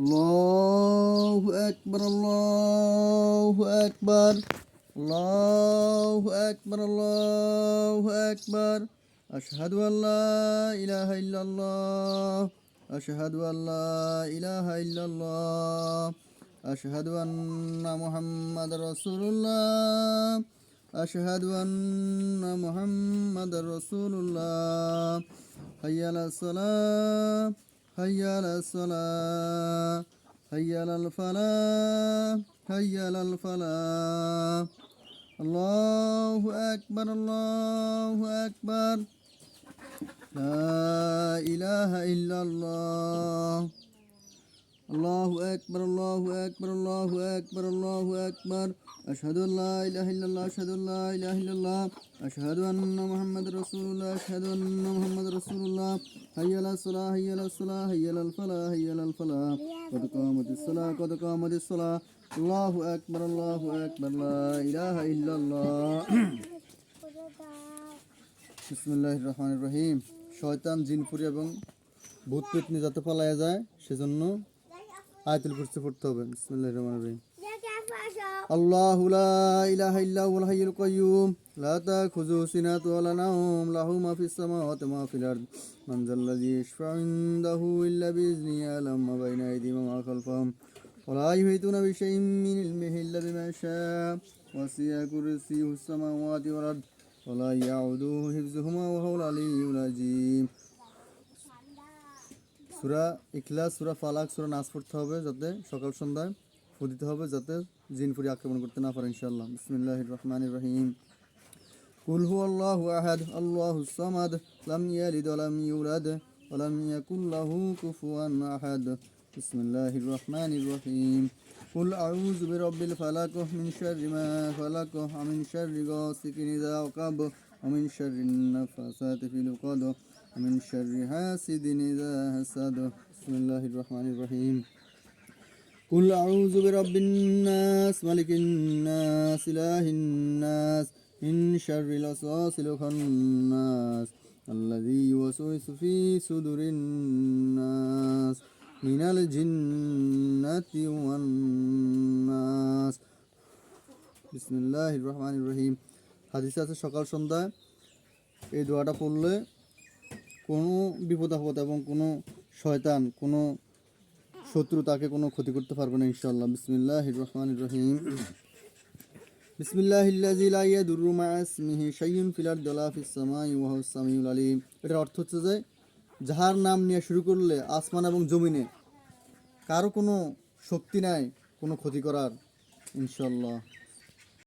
الله أكبر الله أكبر الله أكبر الله أكبر. أشهد أن لا إله إلا الله أشهد أن لا إله إلا الله أشهد أن محمد رسول الله أشهد أن محمد رسول الله. حي على الصلاة. حي على الفلاح حي على الفلاح الله أكبر الله أكبر. لا إله إلا الله. আল্লাহু আকবার আল্লাহু আকবার আল্লাহু আকবার আল্লাহু আকবার। আশহাদু আল্লা ইলাহা ইল্লাল্লাহ, আশহাদু আল্লা ইলাহা ইল্লাল্লাহ, আশহাদু আন্না মুহাম্মাদুর রাসূলুল্লাহ, আশহাদু আন্না মুহাম্মাদুর রাসূলুল্লাহ। হাইয়া আলাস সালাহ হাইয়া আলাস সালাহ হাইয়া আলাল ফালাহ হাইয়া ফালাহ কদ কামাতিস সালাহ কদ কামাতিস সালাহ আল্লাহু আকবার আল্লাহু আকবার, লা ইলাহা ইল্লাল্লাহ। বিসমিল্লাহির রহমানির রহিম। শয়তান জিনপুরি এবং ভূত পেতনি যাতে পালায়া যায়, সেজন্য আয়াতুল কুরসি পড়তে হবে বিসমুল্লাহ রহমান রহিম الله لا إله إلا هو الحي القيوم لا تأخذه سنة ولا نوم له ما في السماوات وما في الأرض من ذا الذي يشفع عنده إلا بإذنه يعلم ما بين أيديهم وما خلفهم ولا يحيطون بشيء من علمه إلا بما شاء وسع كرسيه السماوات والأرض ولا يعوده حفظهما وهو العلي العظيم সুরা ইখলাস সুরা ফালাক সুরা নাস পড়তে হবে যাতে সকাল সন্ধ্যায় ফু দিতে হবে যাতে জিন ফুরি আক্রমণ করতে না পারে ইনশাআল্লাহ বিসমিল্লাহির রহমানির রহিম কুল হু আল্লাহু আহাদ আল্লাহু সামাদ লাম ইয়ালিদ ওয়া লাম ইউলাদ ওয়া লাম ইয়াকুল লাহু কুফুয়ান আহাদ বিসমিল্লাহির রহমানির রহিম قل أعوذ برب الفلق من شر ما خلق ومن شر غاسق إذا وقب ومن شر النفاثات في العقد ومن شر حاسد إذا حسد بسم الله الرحمن الرحيم قل أعوذ برب الناس ملك الناس إله الناس من شر الوسواس الخناس الذي يوسوس في صدور الناس من الجنة والناس بسم الله الرحمن الرحيم হাদিসে আছে সকাল সন্ধ্যায় এই দোয়াটা পড়লে কোনো বিপদ আপদ এবং কোনো শয়তান, কোনো শত্রু তাকে কোনো ক্ষতি করতে পারবে না ইনশাল্লাহ বিসমিল্লাহ রহমান রহিম। বিসমিল্লাহিল্লাজি লা ইয়াদুররু মা ইসমিহি শাইউন ফিল আরদি ওয়ালা ফিস সামাই ওয়া হুয়াস সামিউল আলিম। এটার অর্থ হচ্ছে যে, যাহার নাম নিয়ে শুরু করলে আসমান এবং জমিনে কারও কোনো শক্তি নাই, কোনো ক্ষতি করার, ইনশাআল্লাহ।